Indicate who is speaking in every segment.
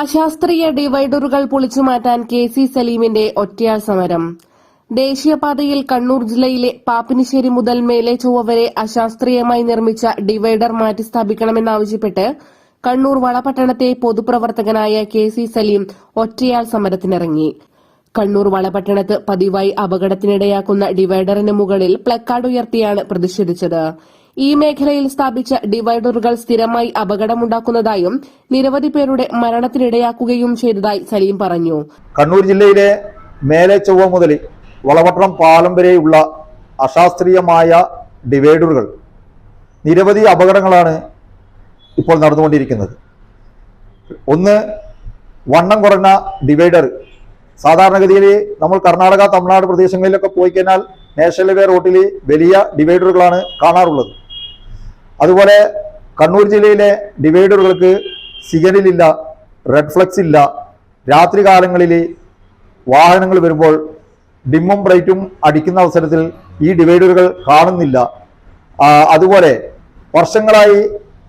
Speaker 1: അശാസ്ത്രീയ ഡിവൈഡറുകൾ പൊളിച്ചുമാറ്റാൻ K C സലീമിന്റെ ഒറ്റയാൾ സമരം. ദേശീയപാതയിൽ കണ്ണൂർ ജില്ലയിലെ പാപ്പിനിശ്ശേരി മുതൽ മേലെ ചൊവ്വ വരെ അശാസ്ത്രീയമായി നിർമ്മിച്ച ഡിവൈഡർ മാറ്റിസ്ഥാപിക്കണമെന്നാവശ്യപ്പെട്ട് കണ്ണൂർ വളപട്ടണത്തെ പൊതുപ്രവർത്തകനായ കെ സി സലീം ഒറ്റയാൾ സമരത്തിനിറങ്ങി. കണ്ണൂർ വളപട്ടണത്ത് പതിവായി അപകടത്തിനിടയാക്കുന്ന ഡിവൈഡറിന് മുകളിൽ പ്ലക്കാർഡ് ഉയർത്തിയാണ് പ്രതിഷേധിച്ചത്. ഈ മേഖലയിൽ സ്ഥാപിച്ച ഡിവൈഡറുകൾ സ്ഥിരമായി അപകടമുണ്ടാക്കുന്നതായും നിരവധി പേരുടെ മരണത്തിനിടയാക്കുകയും ചെയ്തതായി സലീം പറഞ്ഞു.
Speaker 2: കണ്ണൂർ ജില്ലയിലെ മേലെ ചൊവ്വ മുതൽ വളപട്ടണം പാലം വരെയുള്ള അശാസ്ത്രീയമായ ഡിവൈഡറുകൾ നിരവധി അപകടങ്ങളാണ് ഇപ്പോൾ നടന്നുകൊണ്ടിരിക്കുന്നത്. ഒന്ന് വണ്ണം കുറഞ്ഞ ഡിവൈഡർ. സാധാരണഗതിയിൽ നമ്മൾ കർണാടക തമിഴ്നാട് പ്രദേശങ്ങളിലൊക്കെ പോയി കഴിഞ്ഞാൽ നാഷണൽ ഹൈവേ റോട്ടിൽ വലിയ ഡിവൈഡറുകളാണ് കാണാറുള്ളത്. അതുപോലെ കണ്ണൂർ ജില്ലയിലെ ഡിവൈഡറുകൾക്ക് സിഗ്നലില്ല റെഡ് ഫ്ലക്സ് ഇല്ല. രാത്രി കാലങ്ങളിൽ വാഹനങ്ങൾ വരുമ്പോൾ ഡിമ്മും ബ്രൈറ്റും അടിക്കുന്ന അവസരത്തിൽ ഈ ഡിവൈഡറുകൾ കാണുന്നില്ല. അതുപോലെ വർഷങ്ങളായി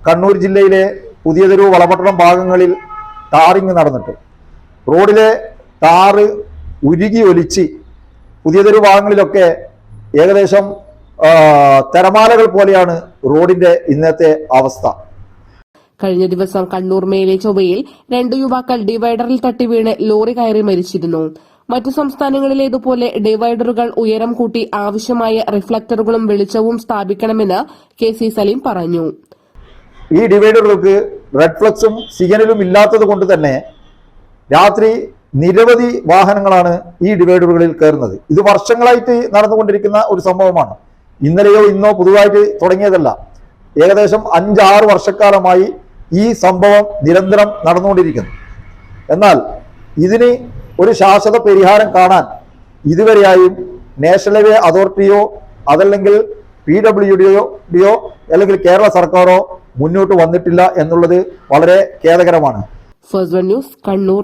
Speaker 2: കണ്ണൂർ ജില്ലയിലെ പുതിയതൊരു വളപട്ടണം ഭാഗങ്ങളിൽ ടാറിങ് നടന്നിട്ട്. റോഡിലെ ടാറ് ഉരുകി ഒലിച്ച് പുതിയതൊരു ഭാഗങ്ങളിലൊക്കെ ഏകദേശം തിരമാലകൾ പോലെയാണ് റോഡിന്റെ ഇന്നത്തെ അവസ്ഥ.
Speaker 1: കഴിഞ്ഞ ദിവസം കണ്ണൂർ മേലെ ചൊവ്വയിൽ രണ്ട് യുവാക്കൾ ഡിവൈഡറിൽ തട്ടി വീണ് ലോറി കയറി മരിച്ചിരുന്നു. മറ്റു സംസ്ഥാനങ്ങളിലേതുപോലെ ഡിവൈഡറുകൾ ഉയരം കൂട്ടി ആവശ്യമായ റിഫ്ലക്ടറുകളും വെളിച്ചവും സ്ഥാപിക്കണമെന്ന് കെ സി സലീം പറഞ്ഞു.
Speaker 2: ഈ ഡിവൈഡറുകൾക്ക് റെഡ് ഫ്ലക്സും സിഗ്നലും ഇല്ലാത്തത് കൊണ്ട് തന്നെ രാത്രി നിരവധി വാഹനങ്ങളാണ് ഈ ഡിവൈഡറുകളിൽ കയറുന്നത്. ഇത് വർഷങ്ങളായിട്ട് നടന്നുകൊണ്ടിരിക്കുന്ന ഒരു സംഭവമാണ്. ഇന്നലെയോ ഇന്നോ പുതുതായിട്ട് തുടങ്ങിയതല്ല. ഏകദേശം അഞ്ചാറ് വർഷക്കാലമായി ഈ സംഭവം നിരന്തരം നടന്നുകൊണ്ടിരിക്കുന്നു. എന്നാൽ ഇതിന് ഒരു ശാശ്വത പരിഹാരം കാണാൻ ഇതുവരെയായും നാഷണൽ ഹൈവേ അതോറിറ്റിയോ അതല്ലെങ്കിൽ പി ഡബ്ല്യു ഡിയോ അല്ലെങ്കിൽ കേരള സർക്കാരോ മുന്നോട്ട് വന്നിട്ടില്ല എന്നുള്ളത് വളരെ ഖേദകരമാണ്.
Speaker 1: ന്യൂസ് കണ്ണൂർ.